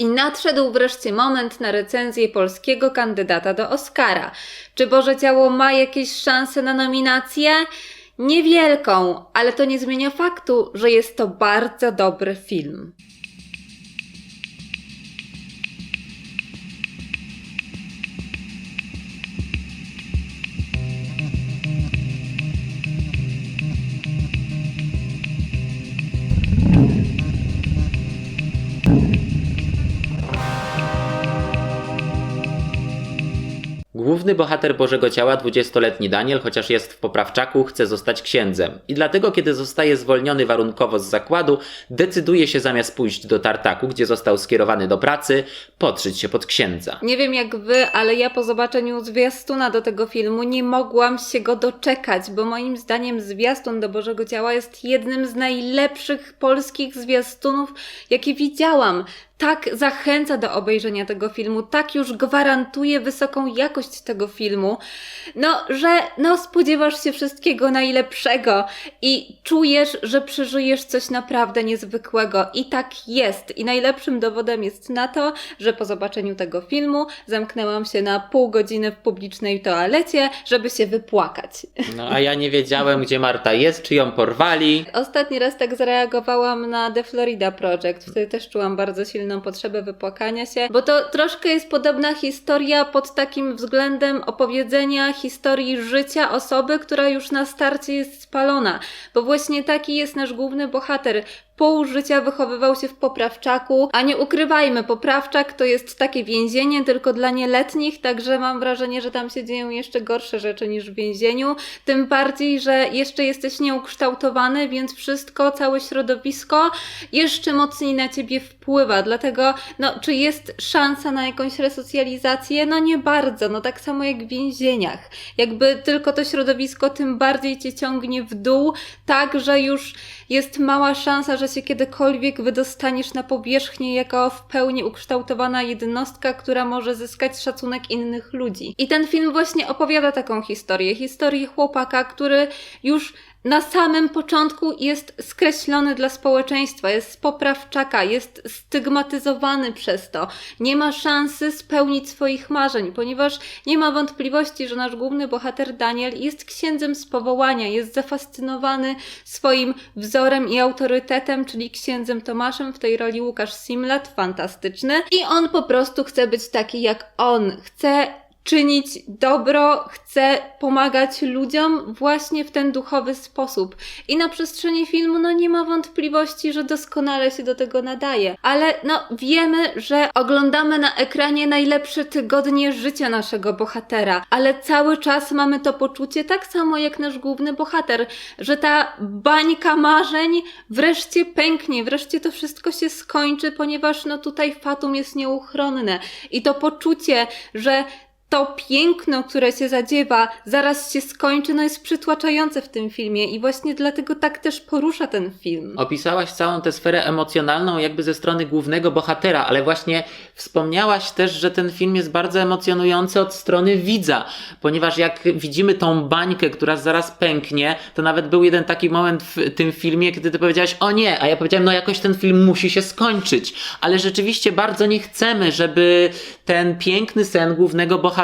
I nadszedł wreszcie moment na recenzję polskiego kandydata do Oscara. Czy Boże Ciało ma jakieś szanse na nominację? Niewielką, ale to nie zmienia faktu, że jest to bardzo dobry film. Główny bohater Bożego Ciała, 20-letni Daniel, chociaż jest w poprawczaku, chce zostać księdzem. I dlatego, kiedy zostaje zwolniony warunkowo z zakładu, decyduje się zamiast pójść do tartaku, gdzie został skierowany do pracy, podszyć się pod księdza. Nie wiem jak wy, ale ja po zobaczeniu zwiastuna do tego filmu nie mogłam się go doczekać, bo moim zdaniem zwiastun do Bożego Ciała jest jednym z najlepszych polskich zwiastunów, jakie widziałam. Tak zachęca do obejrzenia tego filmu, tak już gwarantuje wysoką jakość tego filmu, no, że no spodziewasz się wszystkiego najlepszego i czujesz, że przeżyjesz coś naprawdę niezwykłego. I tak jest. I najlepszym dowodem jest na to, że po zobaczeniu tego filmu zamknęłam się na pół godziny w publicznej toalecie, żeby się wypłakać. No a ja nie wiedziałem, gdzie Marta jest, czy ją porwali. Ostatni raz tak zareagowałam na The Florida Project. Wtedy też czułam bardzo silną potrzebę wypłakania się, bo to troszkę jest podobna historia pod takim względem opowiedzenia historii życia osoby, która już na starcie jest spalona. Bo właśnie taki jest nasz główny bohater. Pół życia wychowywał się w poprawczaku, a nie ukrywajmy, poprawczak to jest takie więzienie tylko dla nieletnich, także mam wrażenie, że tam się dzieją jeszcze gorsze rzeczy niż w więzieniu. Tym bardziej, że jeszcze jesteś nieukształtowany, więc wszystko, całe środowisko jeszcze mocniej na ciebie wpływa. Dlatego, no, czy jest szansa na jakąś resocjalizację? No nie bardzo. No tak samo jak w więzieniach. Jakby tylko to środowisko tym bardziej cię ciągnie w dół, tak, że już jest mała szansa, że się kiedykolwiek wydostaniesz na powierzchnię jako w pełni ukształtowana jednostka, która może zyskać szacunek innych ludzi. I ten film właśnie opowiada taką historię. Historię chłopaka, który już na samym początku jest skreślony dla społeczeństwa, jest z poprawczaka, jest stygmatyzowany przez to. Nie ma szansy spełnić swoich marzeń, ponieważ nie ma wątpliwości, że nasz główny bohater Daniel jest księdzem z powołania, jest zafascynowany swoim wzorem i autorytetem, czyli księdzem Tomaszem, w tej roli Łukasz Simlat, fantastyczny. I on po prostu chce być taki jak on. Chce czynić dobro, chce pomagać ludziom właśnie w ten duchowy sposób. I na przestrzeni filmu, no nie ma wątpliwości, że doskonale się do tego nadaje. Ale no wiemy, że oglądamy na ekranie najlepsze tygodnie życia naszego bohatera, ale cały czas mamy to poczucie, tak samo jak nasz główny bohater, że ta bańka marzeń wreszcie pęknie, wreszcie to wszystko się skończy, ponieważ no tutaj fatum jest nieuchronne. I to poczucie, że to piękno, które się zadziewa, zaraz się skończy, no jest przytłaczające w tym filmie i właśnie dlatego tak też porusza ten film. Opisałaś całą tę sferę emocjonalną jakby ze strony głównego bohatera, ale właśnie wspomniałaś też, że ten film jest bardzo emocjonujący od strony widza, ponieważ jak widzimy tą bańkę, która zaraz pęknie, to nawet był jeden taki moment w tym filmie, kiedy ty powiedziałaś o nie, a ja powiedziałem no jakoś ten film musi się skończyć, ale rzeczywiście bardzo nie chcemy, żeby ten piękny sen głównego bohatera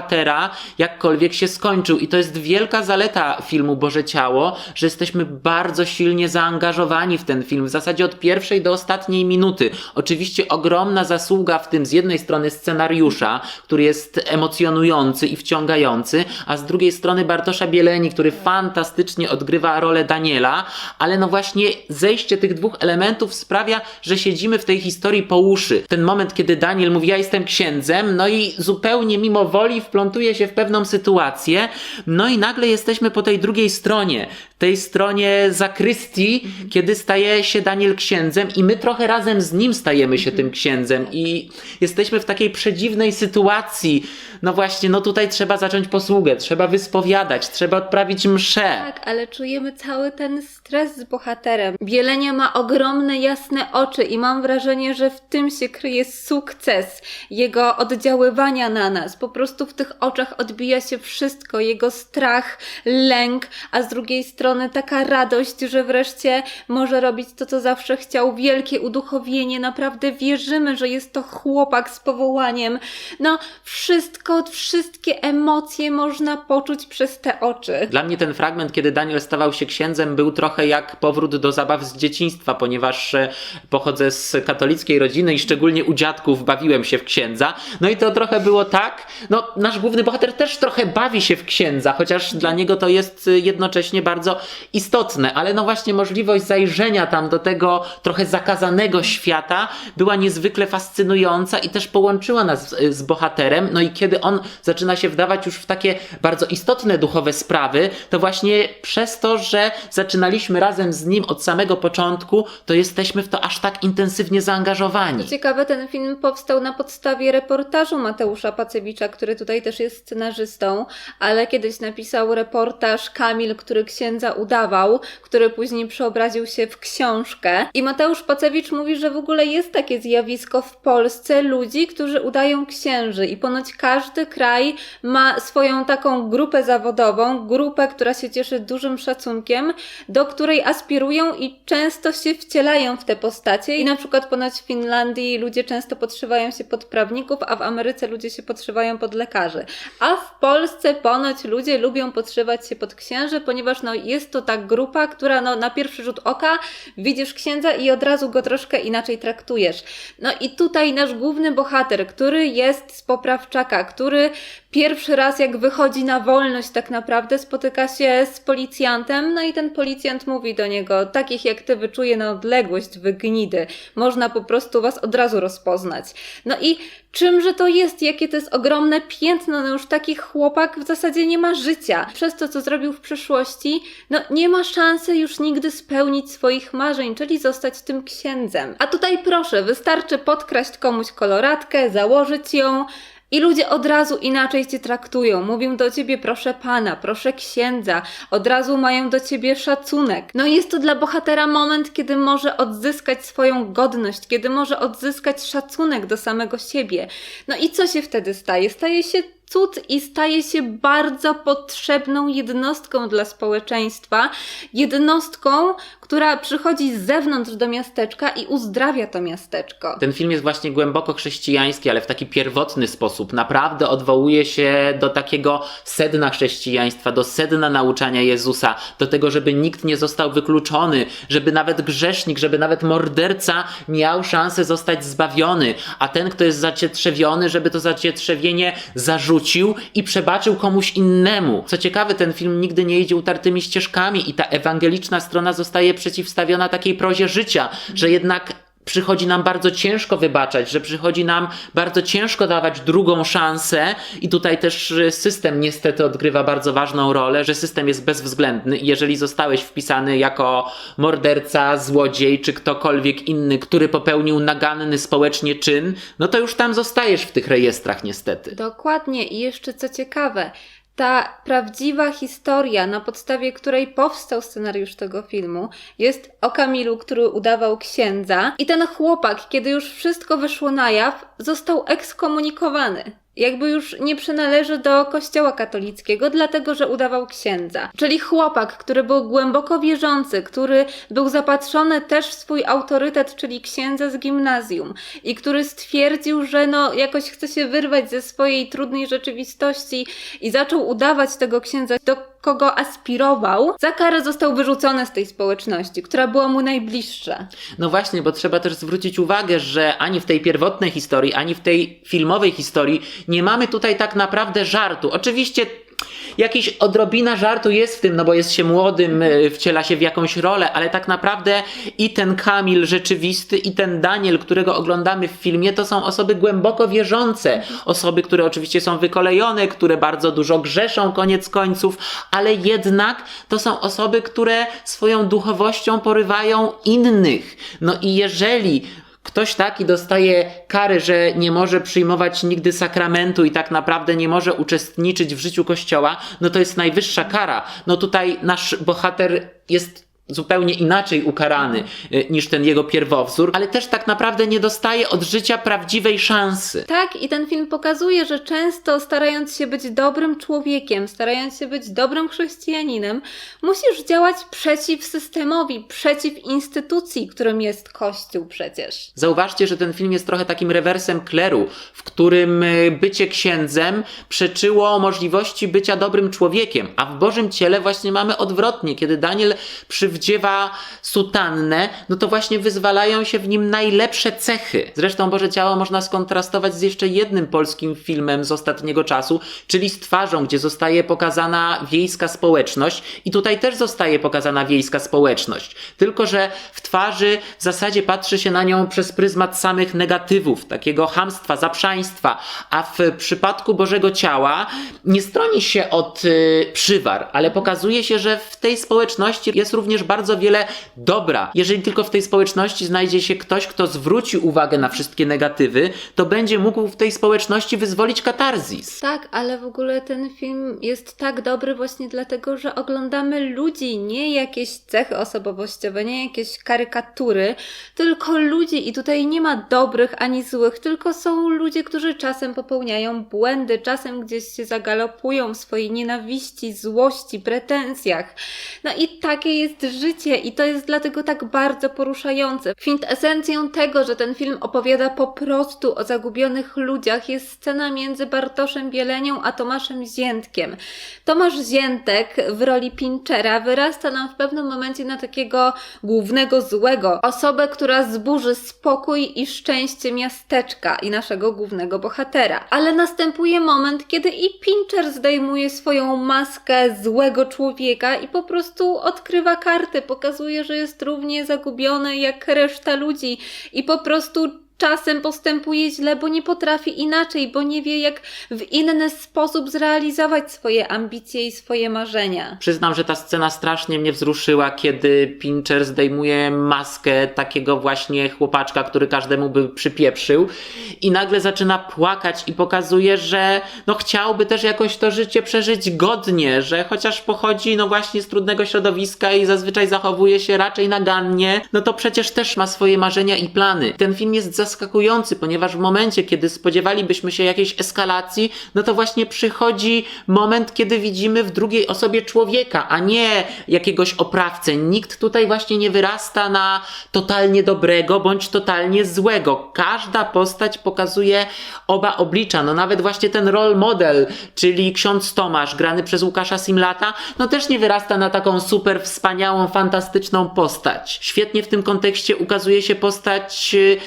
jakkolwiek się skończył i to jest wielka zaleta filmu Boże Ciało, że jesteśmy bardzo silnie zaangażowani w ten film, w zasadzie od pierwszej do ostatniej minuty. Oczywiście ogromna zasługa w tym z jednej strony scenariusza, który jest emocjonujący i wciągający, a z drugiej strony Bartosza Bieleni, który fantastycznie odgrywa rolę Daniela, ale no właśnie zejście tych dwóch elementów sprawia, że siedzimy w tej historii po uszy. Ten moment, kiedy Daniel mówi, ja jestem księdzem, no i zupełnie mimo woli wplątuje się w pewną sytuację, no i nagle jesteśmy po tej drugiej stronie, tej stronie zakrystii, kiedy staje się Daniel księdzem i my trochę razem z nim stajemy się tym księdzem i jesteśmy w takiej przedziwnej sytuacji. No właśnie, no tutaj trzeba zacząć posługę, trzeba wyspowiadać, trzeba odprawić mszę. Tak, ale czujemy cały ten stres z bohaterem. Bielenia ma ogromne, jasne oczy i mam wrażenie, że w tym się kryje sukces jego oddziaływania na nas. Po prostu w tych oczach odbija się wszystko, jego strach, lęk, a z drugiej strony taka radość, że wreszcie może robić to, co zawsze chciał, wielkie uduchowienie, naprawdę wierzymy, że jest to chłopak z powołaniem. No, wszystko, wszystkie emocje można poczuć przez te oczy. Dla mnie ten fragment, kiedy Daniel stawał się księdzem, był trochę jak powrót do zabaw z dzieciństwa, ponieważ e, pochodzę z katolickiej rodziny i szczególnie u dziadków bawiłem się w księdza. No i to trochę było tak, no nasz główny bohater też trochę bawi się w księdza, chociaż dla niego to jest e, jednocześnie bardzo istotne, ale no właśnie możliwość zajrzenia tam do tego trochę zakazanego świata była niezwykle fascynująca i też połączyła nas z, z bohaterem. No i kiedy on zaczyna się wdawać już w takie bardzo istotne duchowe sprawy, to właśnie przez to, że zaczynaliśmy razem z nim od samego początku, to jesteśmy w to aż tak intensywnie zaangażowani. Co ciekawe, ten film powstał na podstawie reportażu Mateusza Pacewicza, który tutaj też jest scenarzystą, ale kiedyś napisał reportaż Kamil, który księdza udawał, który później przeobraził się w książkę. I Mateusz Pacewicz mówi, że w ogóle jest takie zjawisko w Polsce ludzi, którzy udają księży i ponoć każdy kraj ma swoją taką grupę zawodową, grupę, która się cieszy dużym szacunkiem, do której aspirują i często się wcielają w te postacie. I na przykład ponoć w Finlandii ludzie często podszywają się pod prawników, a w Ameryce ludzie się podszywają pod lekarzy. A w Polsce ponoć ludzie lubią podszywać się pod księży, ponieważ no, jest to ta grupa, która no, na pierwszy rzut oka widzisz księdza i od razu go troszkę inaczej traktujesz. No i tutaj nasz główny bohater, który jest z Poprawczaka, który pierwszy raz jak wychodzi na wolność tak naprawdę spotyka się z policjantem, no i ten policjant mówi do niego, takich jak ty wyczuje na odległość, wy gnidy, można po prostu was od razu rozpoznać. No i czymże to jest, jakie to jest ogromne piętno, no już taki chłopak w zasadzie nie ma życia. Przez to, co zrobił w przeszłości, no nie ma szansy już nigdy spełnić swoich marzeń, czyli zostać tym księdzem. A tutaj proszę, wystarczy podkraść komuś koloratkę, założyć ją, i ludzie od razu inaczej cię traktują. Mówią do ciebie proszę pana, proszę księdza. Od razu mają do ciebie szacunek. No jest to dla bohatera moment, kiedy może odzyskać swoją godność, kiedy może odzyskać szacunek do samego siebie. No i co się wtedy staje? Staje się cud i staje się bardzo potrzebną jednostką dla społeczeństwa. Jednostką, która przychodzi z zewnątrz do miasteczka i uzdrawia to miasteczko. Ten film jest właśnie głęboko chrześcijański, ale w taki pierwotny sposób. Naprawdę odwołuje się do takiego sedna chrześcijaństwa, do sedna nauczania Jezusa, do tego, żeby nikt nie został wykluczony, żeby nawet grzesznik, żeby nawet morderca miał szansę zostać zbawiony, a ten, kto jest zacietrzewiony, żeby to zacietrzewienie zarzucił i przebaczył komuś innemu. Co ciekawe, ten film nigdy nie idzie utartymi ścieżkami i ta ewangeliczna strona zostaje przeciwstawiona takiej prozie życia, że jednak przychodzi nam bardzo ciężko wybaczać, że przychodzi nam bardzo ciężko dawać drugą szansę i tutaj też y, system niestety odgrywa bardzo ważną rolę, że system jest bezwzględny i jeżeli zostałeś wpisany jako morderca, złodziej czy ktokolwiek inny, który popełnił naganny społecznie czyn, no to już tam zostajesz w tych rejestrach niestety. Dokładnie i jeszcze co ciekawe, ta prawdziwa historia, na podstawie której powstał scenariusz tego filmu, jest o Kamilu, który udawał księdza. I ten chłopak, kiedy już wszystko wyszło na jaw, został ekskomunikowany. Jakby już nie przynależy do kościoła katolickiego, dlatego że udawał księdza. Czyli chłopak, który był głęboko wierzący, który był zapatrzony też w swój autorytet, czyli księdza z gimnazjum, i który stwierdził, że no jakoś chce się wyrwać ze swojej trudnej rzeczywistości i zaczął udawać tego księdza, do kogo aspirował, za karę został wyrzucony z tej społeczności, która była mu najbliższa. No właśnie, bo trzeba też zwrócić uwagę, że ani w tej pierwotnej historii, ani w tej filmowej historii nie mamy tutaj tak naprawdę żartu. Oczywiście jakiś odrobina żartu jest w tym, no bo jest się młodym, y, wciela się w jakąś rolę, ale tak naprawdę i ten Kamil rzeczywisty, i ten Daniel, którego oglądamy w filmie, to są osoby głęboko wierzące. Osoby, które oczywiście są wykolejone, które bardzo dużo grzeszą koniec końców, ale jednak to są osoby, które swoją duchowością porywają innych. No i jeżeli ktoś taki dostaje kary, że nie może przyjmować nigdy sakramentu i tak naprawdę nie może uczestniczyć w życiu kościoła, no to jest najwyższa kara. No tutaj nasz bohater jest zupełnie inaczej ukarany y, niż ten jego pierwowzór, ale też tak naprawdę nie dostaje od życia prawdziwej szansy. Tak, i ten film pokazuje, że często starając się być dobrym człowiekiem, starając się być dobrym chrześcijaninem, musisz działać przeciw systemowi, przeciw instytucji, którym jest Kościół przecież. Zauważcie, że ten film jest trochę takim rewersem kleru, w którym y, bycie księdzem przeczyło możliwości bycia dobrym człowiekiem, a w Bożym ciele właśnie mamy odwrotnie. Kiedy Daniel przywdziewa sutannę, no to właśnie wyzwalają się w nim najlepsze cechy. Zresztą Boże Ciało można skontrastować z jeszcze jednym polskim filmem z ostatniego czasu, czyli z twarzą, gdzie zostaje pokazana wiejska społeczność i tutaj też zostaje pokazana wiejska społeczność. Tylko, że w twarzy w zasadzie patrzy się na nią przez pryzmat samych negatywów, takiego hamstwa, zaprzaństwa, a w przypadku Bożego Ciała nie stroni się od y, przywar, ale pokazuje się, że w tej społeczności jest również bardzo wiele dobra. Jeżeli tylko w tej społeczności znajdzie się ktoś, kto zwróci uwagę na wszystkie negatywy, to będzie mógł w tej społeczności wyzwolić katarzis. Tak, ale w ogóle ten film jest tak dobry właśnie dlatego, że oglądamy ludzi, nie jakieś cechy osobowościowe, nie jakieś karykatury, tylko ludzi i tutaj nie ma dobrych ani złych, tylko są ludzie, którzy czasem popełniają błędy, czasem gdzieś się zagalopują w swojej nienawiści, złości, pretensjach. No i takie jest życie i to jest dlatego tak bardzo poruszające. Kwintesencją tego, że ten film opowiada po prostu o zagubionych ludziach jest scena między Bartoszem Bielenią a Tomaszem Ziętkiem. Tomasz Ziętek w roli Pinchera wyrasta nam w pewnym momencie na takiego głównego złego, osobę, która zburzy spokój i szczęście miasteczka i naszego głównego bohatera. Ale następuje moment, kiedy i Pincher zdejmuje swoją maskę złego człowieka i po prostu odkrywa karty, pokazuje, że jest równie zagubiony jak reszta ludzi i po prostu czasem postępuje źle, bo nie potrafi inaczej, bo nie wie jak w inny sposób zrealizować swoje ambicje i swoje marzenia. Przyznam, że ta scena strasznie mnie wzruszyła, kiedy Pincher zdejmuje maskę takiego właśnie chłopaczka, który każdemu by przypieprzył i nagle zaczyna płakać i pokazuje, że no chciałby też jakoś to życie przeżyć godnie, że chociaż pochodzi no właśnie z trudnego środowiska i zazwyczaj zachowuje się raczej nagannie, no to przecież też ma swoje marzenia i plany. Ten film jest zaskakujący, ponieważ w momencie, kiedy spodziewalibyśmy się jakiejś eskalacji, no to właśnie przychodzi moment, kiedy widzimy w drugiej osobie człowieka, a nie jakiegoś oprawcę. Nikt tutaj właśnie nie wyrasta na totalnie dobrego bądź totalnie złego. Każda postać pokazuje oba oblicza. No nawet właśnie ten role model, czyli ksiądz Tomasz, grany przez Łukasza Simlata, no też nie wyrasta na taką super wspaniałą, fantastyczną postać. Świetnie w tym kontekście ukazuje się postać y,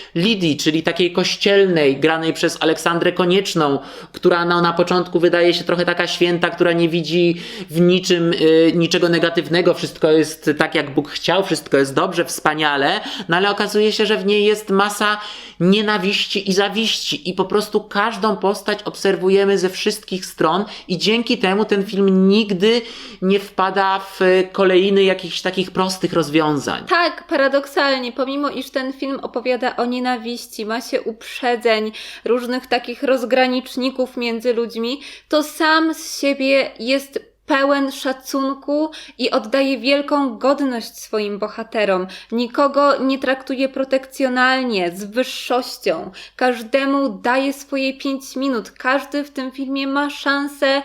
Czyli takiej kościelnej, granej przez Aleksandrę Konieczną, która no, na początku wydaje się trochę taka święta, która nie widzi w niczym y, niczego negatywnego, wszystko jest tak, jak Bóg chciał, wszystko jest dobrze, wspaniale, no ale okazuje się, że w niej jest masa nienawiści i zawiści i po prostu każdą postać obserwujemy ze wszystkich stron i dzięki temu ten film nigdy nie wpada w kolejny jakichś takich prostych rozwiązań. Tak, paradoksalnie, pomimo iż ten film opowiada o nienawiści, ma się uprzedzeń, różnych takich rozgraniczników między ludźmi, to sam z siebie jest pełen szacunku i oddaje wielką godność swoim bohaterom. Nikogo nie traktuje protekcjonalnie, z wyższością. Każdemu daje swoje pięć minut. Każdy w tym filmie ma szansę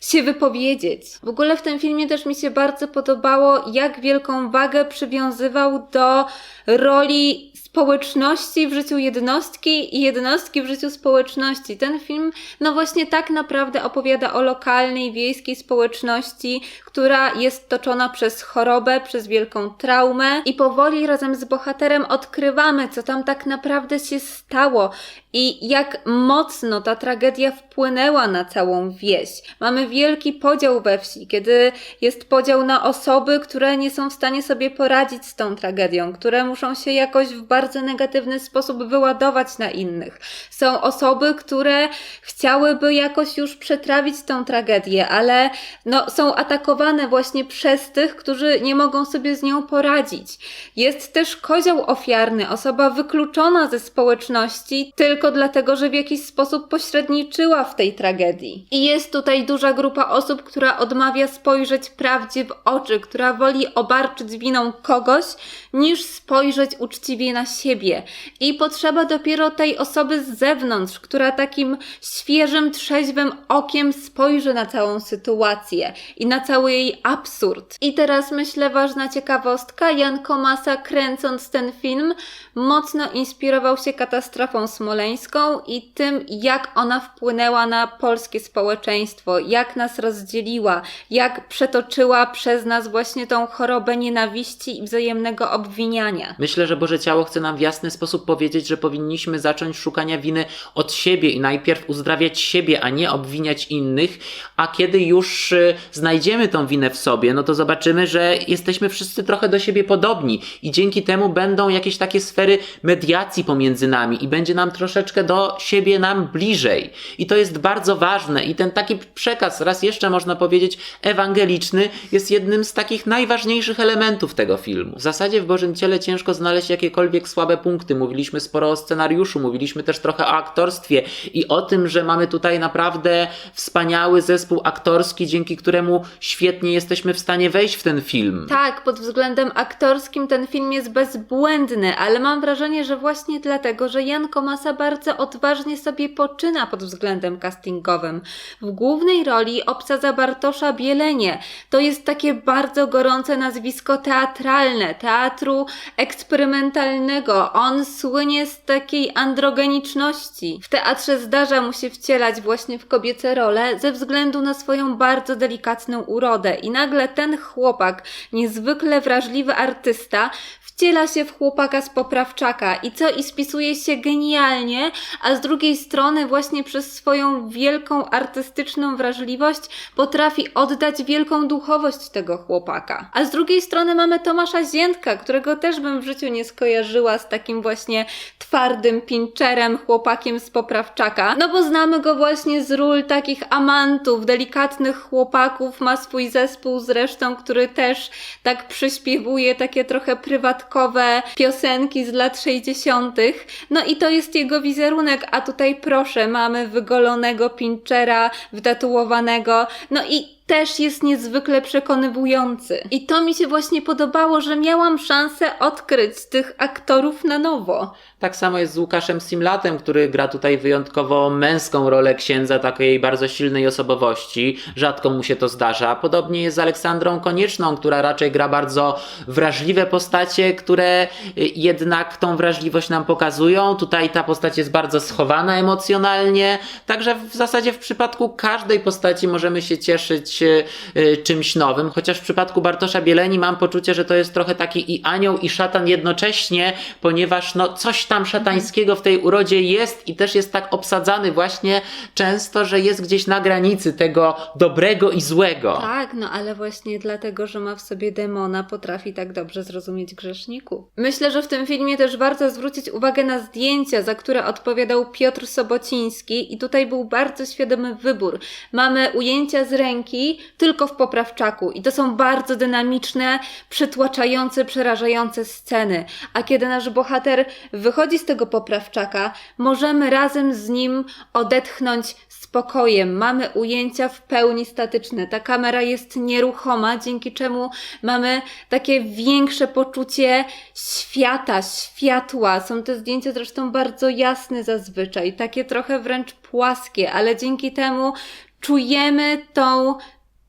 się wypowiedzieć. W ogóle w tym filmie też mi się bardzo podobało, jak wielką wagę przywiązywał do roli społeczności w życiu jednostki i jednostki w życiu społeczności. Ten film, no właśnie tak naprawdę opowiada o lokalnej, wiejskiej społeczności, która jest toczona przez chorobę, przez wielką traumę i powoli razem z bohaterem odkrywamy, co tam tak naprawdę się stało i jak mocno ta tragedia wpłynęła na całą wieś. Mamy wielki podział we wsi, kiedy jest podział na osoby, które nie są w stanie sobie poradzić z tą tragedią, które muszą się jakoś w bardzo negatywny sposób wyładować na innych. Są osoby, które chciałyby jakoś już przetrawić tą tragedię, ale no, są atakowane właśnie przez tych, którzy nie mogą sobie z nią poradzić. Jest też kozioł ofiarny, osoba wykluczona ze społeczności tylko dlatego, że w jakiś sposób pośredniczyła w tej tragedii. I jest tutaj duża grupa osób, która odmawia spojrzeć prawdzie w oczy, która woli obarczyć winą kogoś, niż spojrzeć uczciwie na siebie. I potrzeba dopiero tej osoby z zewnątrz, która takim świeżym, trzeźwym okiem spojrzy na całą sytuację i na cały jej absurd. I teraz myślę ważna ciekawostka, Jan Komasa kręcąc ten film mocno inspirował się katastrofą smoleńską i tym, jak ona wpłynęła na polskie społeczeństwo, jak nas rozdzieliła, jak przetoczyła przez nas właśnie tą chorobę nienawiści i wzajemnego obwiniania. Myślę, że Boże Ciało chce nam w jasny sposób powiedzieć, że powinniśmy zacząć szukania winy od siebie i najpierw uzdrawiać siebie, a nie obwiniać innych, a kiedy już y, znajdziemy tą winę w sobie, no to zobaczymy, że jesteśmy wszyscy trochę do siebie podobni i dzięki temu będą jakieś takie sfery mediacji pomiędzy nami i będzie nam troszeczkę do siebie nam bliżej. I to jest bardzo ważne i ten taki przekaz, raz jeszcze można powiedzieć, ewangeliczny jest jednym z takich najważniejszych elementów tego filmu. W zasadzie w Bożym Ciele ciężko znaleźć jakiekolwiek słabe punkty. Mówiliśmy sporo o scenariuszu, mówiliśmy też trochę o aktorstwie i o tym, że mamy tutaj naprawdę wspaniały zespół aktorski, dzięki któremu świetnie jesteśmy w stanie wejść w ten film. Tak, pod względem aktorskim ten film jest bezbłędny, ale mam wrażenie, że właśnie dlatego, że Jan Komasa bardzo odważnie sobie poczyna pod względem castingowym. W głównej roli obsadza Bartosza Bielenie. To jest takie bardzo gorące nazwisko teatralne, teatru eksperymentalnego. On słynie z takiej androgeniczności. W teatrze zdarza mu się wcielać właśnie w kobiece role ze względu na swoją bardzo delikatną urodę. I nagle ten chłopak, niezwykle wrażliwy artysta, wciela się w chłopaka z poprawczaka i co i spisuje się genialnie, a z drugiej strony właśnie przez swoją wielką artystyczną wrażliwość potrafi oddać wielką duchowość tego chłopaka. A z drugiej strony mamy Tomasza Ziętka, którego też bym w życiu nie skojarzyła z takim właśnie twardym pinczerem, chłopakiem z poprawczaka, no bo znamy go właśnie z ról takich amantów, delikatnych chłopaków, ma swój zespół zresztą, który też tak przyśpiewuje takie trochę prywatkowe piosenki z lat 60. No i to jest jego wizerunek, a tutaj proszę, mamy wygolonego pinczera, wtatuowanego, no i też jest niezwykle przekonywujący. I to mi się właśnie podobało, że miałam szansę odkryć tych aktorów na nowo. Tak samo jest z Łukaszem Simlatem, który gra tutaj wyjątkowo męską rolę księdza takiej bardzo silnej osobowości. Rzadko mu się to zdarza. Podobnie jest z Aleksandrą Konieczną, która raczej gra bardzo wrażliwe postacie, które y, jednak tą wrażliwość nam pokazują. Tutaj ta postać jest bardzo schowana emocjonalnie. Także w zasadzie w przypadku każdej postaci możemy się cieszyć y, czymś nowym. Chociaż w przypadku Bartosza Bieleni mam poczucie, że to jest trochę taki i anioł i szatan jednocześnie, ponieważ no coś tam szatańskiego w tej urodzie jest i też jest tak obsadzany właśnie często, że jest gdzieś na granicy tego dobrego i złego. Tak, no ale właśnie dlatego, że ma w sobie demona, potrafi tak dobrze zrozumieć grzeszników. Myślę, że w tym filmie też warto zwrócić uwagę na zdjęcia, za które odpowiadał Piotr Sobociński i tutaj był bardzo świadomy wybór. Mamy ujęcia z ręki tylko w poprawczaku i to są bardzo dynamiczne, przytłaczające, przerażające sceny. A kiedy nasz bohater wychodzi z tego poprawczaka, możemy razem z nim odetchnąć spokojem. Mamy ujęcia w pełni statyczne. Ta kamera jest nieruchoma, dzięki czemu mamy takie większe poczucie świata, światła. Są te zdjęcia zresztą bardzo jasne zazwyczaj, takie trochę wręcz płaskie, ale dzięki temu czujemy tą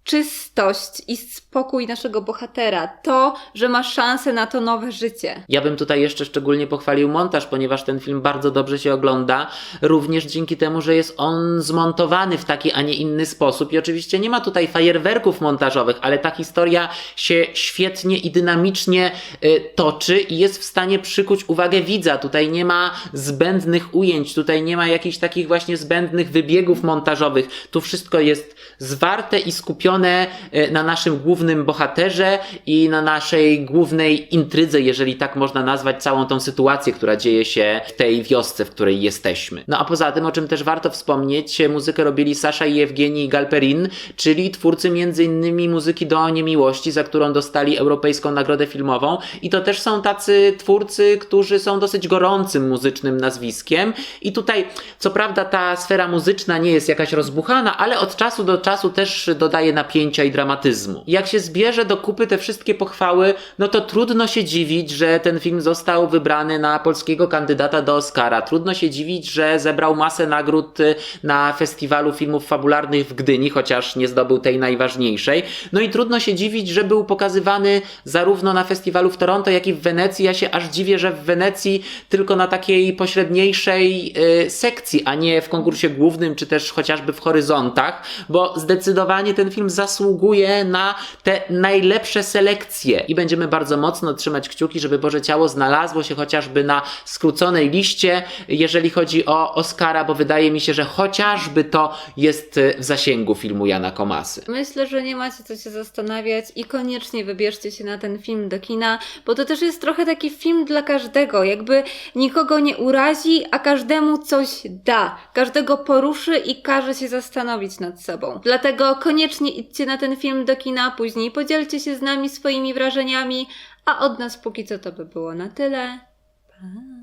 czystość i spokój naszego bohatera. To, że ma szansę na to nowe życie. Ja bym tutaj jeszcze szczególnie pochwalił montaż, ponieważ ten film bardzo dobrze się ogląda, również dzięki temu, że jest on zmontowany w taki, a nie inny sposób. I oczywiście nie ma tutaj fajerwerków montażowych, ale ta historia się świetnie i dynamicznie y, toczy i jest w stanie przykuć uwagę widza. Tutaj nie ma zbędnych ujęć, tutaj nie ma jakichś takich właśnie zbędnych wybiegów montażowych. Tu wszystko jest zwarte i skupione skupione e, na naszym głównym bohaterze i na naszej głównej intrydze, jeżeli tak można nazwać całą tą sytuację, która dzieje się w tej wiosce, w której jesteśmy. No a poza tym, o czym też warto wspomnieć, muzykę robili Sasza i Evgenii Galperin, czyli twórcy m.in. muzyki do Niemiłości, za którą dostali Europejską Nagrodę Filmową i to też są tacy twórcy, którzy są dosyć gorącym muzycznym nazwiskiem i tutaj, co prawda ta sfera muzyczna nie jest jakaś rozbuchana, ale od czasu do czasu też dodaje napięcia i dramatyzmu. Jak się zbierze do kupy te wszystkie pochwały, no to trudno się dziwić, że ten film został wybrany na polskiego kandydata do Oscara. Trudno się dziwić, że zebrał masę nagród y, na festiwalu filmów fabularnych w Gdyni, chociaż nie zdobył tej najważniejszej. No i trudno się dziwić, że był pokazywany zarówno na festiwalu w Toronto, jak i w Wenecji. Ja się aż dziwię, że w Wenecji tylko na takiej pośredniejszej y, sekcji, a nie w konkursie głównym, czy też chociażby w horyzontach, bo zdecydowanie ten film zasługuje na te najlepsze selekcje i będziemy bardzo mocno trzymać kciuki, żeby Boże Ciało znalazło się chociażby na skróconej liście, jeżeli chodzi o Oscara, bo wydaje mi się, że chociażby to jest y, w zasięgu filmu Jana Komasy. Myślę, że nie macie co się zastanawiać i koniecznie wybierzcie się na ten film do kina, bo to też jest trochę taki film dla każdego, jakby nikogo nie urazi, a każdemu coś da, każdego poruszy i każe się zastanowić nad sobą. Dlatego koniecznie idźcie na ten film do kina, później podzielcie się z nami swoimi wrażeniami, a od nas póki co to by było na tyle. Pa!